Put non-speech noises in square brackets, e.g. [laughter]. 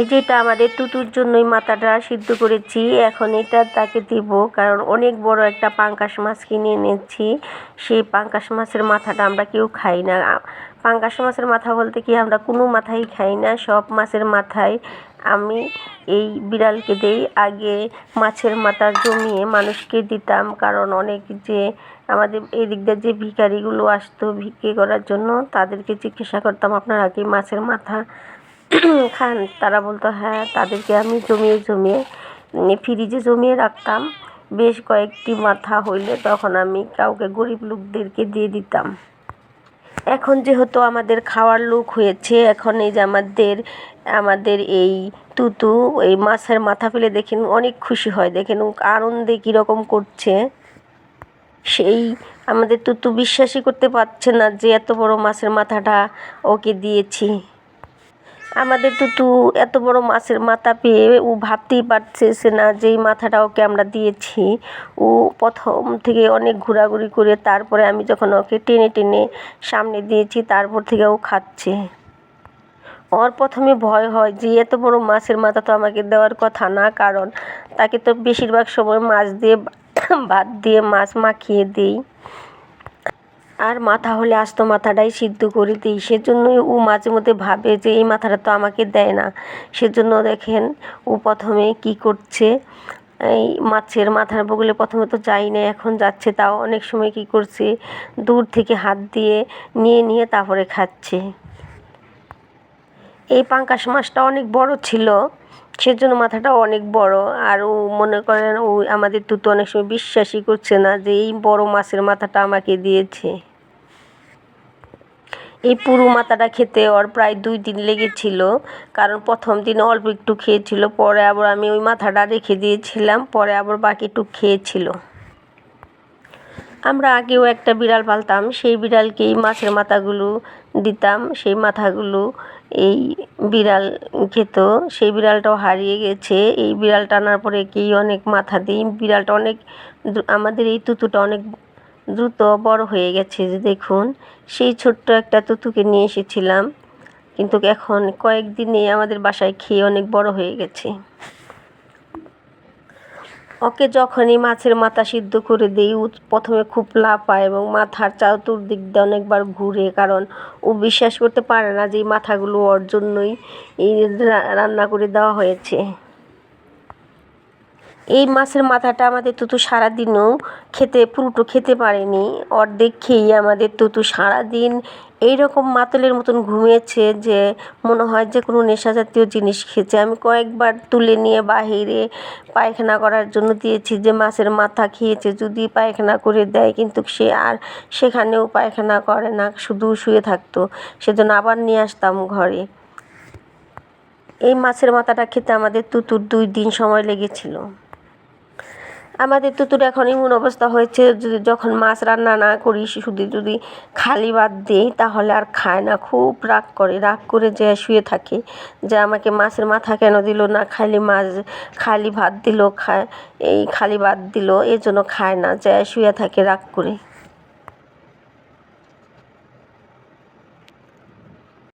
এই আমাদের তুতুর জন্যই মাথাটা সিদ্ধ করেছি, এখন এটা তাকে দিব, কারণ অনেক বড় একটা পাঙ্কাশ মাছ কিনে এনেছি। সেই পাঙ্কাশ মাছের মাথাটা আমরা কেউ খাই না। পাঙ্কাশ মাছের মাথা বলতে কি আমরা কোনো মাথাই খাই না, সব মাছের মাথায় আমি এই বিড়ালকে দেই। আগে মাছের মাথা জমিয়ে মানুষকে দিতাম, কারণ অনেক যে আমাদের এই দিক দিয়ে যে ভিখারিগুলো আসতো ভিক্ষে করার জন্য, তাদেরকে জিজ্ঞাসা করতাম, আপনারা কি মাছের মাথা [clears throat] খান, তারা বলতো হ্যাঁ তাদেরকে আমি জমিয়ে জমিয়ে ফ্রিজে জমিয়ে রাখতাম। বেশ কয়েকটি মাথা হইলে তখন আমি কাউকে গরিব লোকদেরকে দিয়ে দিতাম। এখন যেহেতু আমাদের খাওয়ার লোক হয়েছে, এখন এই যে আমাদের আমাদের এই তুতু, এই মাছের মাথা ফেলে দেখেন, অনেক খুশি হয়। দেখেন আনন্দে কীরকম করছে। সেই আমাদের তুতু বিশ্বাসই করতে পারছে না যে এত বড় মাছের মাথাটা ওকে দিয়েছি। আমাদের তুতু এত বড় মাছের মাথা পেয়ে ও ভাবতেই পারছে সে না যে এই মাথাটা ওকে আমরা দিয়েছি। ও প্রথম থেকে অনেক ঘোরাঘুরি করে তারপরে আমি যখন ওকে টেনে টেনে সামনে দিয়েছি, তারপর থেকে ও খাচ্ছে। ওর প্রথমে ভয় হয় যে, এত বড় মাছের মাথা তো আমাকে দেওয়ার কথা না, কারণ তাকে তো বেশিরভাগ সময় মাছ দিয়ে ভাত দিয়ে মাছ মাখিয়ে দিই। আর মাথা হলে আস্ত মাথাটাই সিদ্ধ করে দিই সেজন্যই ও মাঝে মধ্যে ভাবে যে, এই মাথাটা তো আমাকে দেয় না। সেজন্য দেখেন ও প্রথমে কি করছে, এই মাছের মাথার বগলে প্রথমে তো যাই না এখন যাচ্ছে, তাও অনেক সময় কি করছে, দূর থেকে হাত দিয়ে নিয়ে নিয়ে তারপরে খাচ্ছে। এই পাঙ্কাশ মাছটা অনেক বড় ছিল, সেজন্য মাথাটা অনেক বড়। আর ও মনে করেন ও আমাদের তুতো অনেক সময় বিশ্বাসই করছে না যে, এই বড় মাছের মাথাটা আমাকে দিয়েছে। এই পুরু মাথাটা খেতে ওর প্রায় দুই দিন লেগেছিল। কারণ প্রথম দিন অল্প একটু খেয়েছিল, পরে আবার আমি ওই মাথাটা রেখে দিয়েছিলাম, পরে আবার বাকি একটু খেয়েছিল। আমরা আগেও একটা বিড়াল পালতাম, সেই বিড়ালকেই মাছের মাথাগুলো দিতাম, সেই মাথাগুলো এই বিড়াল খেত, সেই বিড়ালটাও হারিয়ে গেছে। এই বিড়াল টানার পরে কেই অনেক মাথা দিই? বিড়ালটা অনেক আমাদের এই তুতুটা অনেক দ্রুত বড় হয়ে গেছে যে দেখুন, সেই ছোট্ট একটা তুতুকে নিয়ে এসেছিলাম। কিন্তু এখন কয়েকদিনে আমাদের বাসায় খেয়ে অনেক বড় হয়ে গেছে। ওকে যখনই মাছের মাথা সিদ্ধ করে দিই, ও প্রথমে খুব লাফায় এবং মাথার চতুর্দিক দিয়ে অনেকবার ঘুরে, কারণ ও বিশ্বাস করতে পারে না যে এই মাথাগুলো ওর জন্যই এই রান্না করে দেওয়া হয়েছে। এই মাছের মাথাটা আমাদের তুতু সারাদিনও খেতে, পুরোটো খেতে পারেনি। অর্ধেক খেয়েই আমাদের তুতু সারাদিন এইরকম মাতলের মতন ঘুমিয়েছে যে মনে হয় যে কোনো নেশা জাতীয় জিনিস খেয়েছে। আমি কয়েকবার তুলে নিয়ে বাহিরে পায়খানা করার জন্য দিয়েছি যে মাছের মাথা খেয়েছে, যদি পায়খানা করে দেয় কিন্তু সে আর সেখানেও পায়খানা করে না, শুধু শুয়ে থাকতো। সেজন্য আবার নিয়ে আসতাম ঘরে। এই মাছের মাথাটা খেতে আমাদের তুতুর দুই দিন সময় লেগেছিল। আমাদের তো তোর এখন এমন অবস্থা হয়েছে যখন মাছ রান্না না করি শুধু যদি খালি বাদ দিই, তাহলে আর খায় না। খুব রাগ করে রাগ করে যে শুয়ে থাকে, যে আমাকে মাছের মাথা কেন দিল না? খালি মাছ, খালি ভাত দিল, খায়, এই খালি ভাত দিল এই জন্য খায় না, যে শুয়ে থাকে রাগ করে।